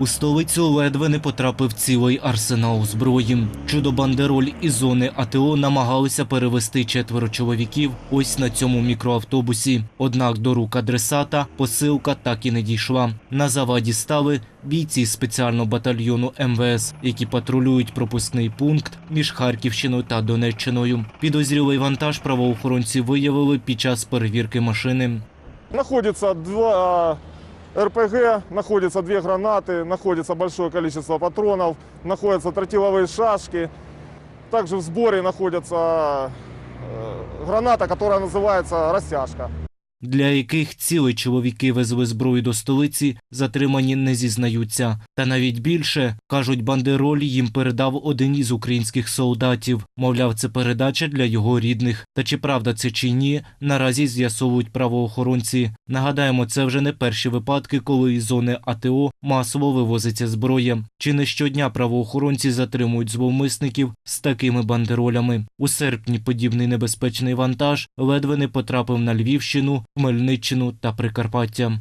У столицю ледве не потрапив цілий арсенал зброї. Чудо бандероль із зони АТО намагалися перевести четверо чоловіків ось на цьому мікроавтобусі. Однак до рук адресата посилка так і не дійшла. На заваді стали бійці спеціального батальйону МВС, які патрулюють пропускний пункт між Харківщиною та Донеччиною. Підозрілий вантаж правоохоронці виявили під час перевірки машини. Находится два РПГ, находятся две гранаты, находится большое количество патронов, находятся тротиловые шашки. Также в сборе находится э, граната, которая называется «растяжка». для яких цілі чоловіки везли зброю до столиці, затримані не зізнаються. Та навіть більше кажуть, бандероль їм передав один із українських солдатів. Мовляв, це передача для його рідних. Та чи правда це чи ні, наразі з'ясовують правоохоронці. Нагадаємо, це вже не перші випадки, коли із зони АТО масово вивозиться зброя. Чи не щодня правоохоронці затримують зловмисників з такими бандеролями. У серпні подібний небезпечний вантаж ледве не потрапив на Львівщину, Хмельниччину та Прикарпаття.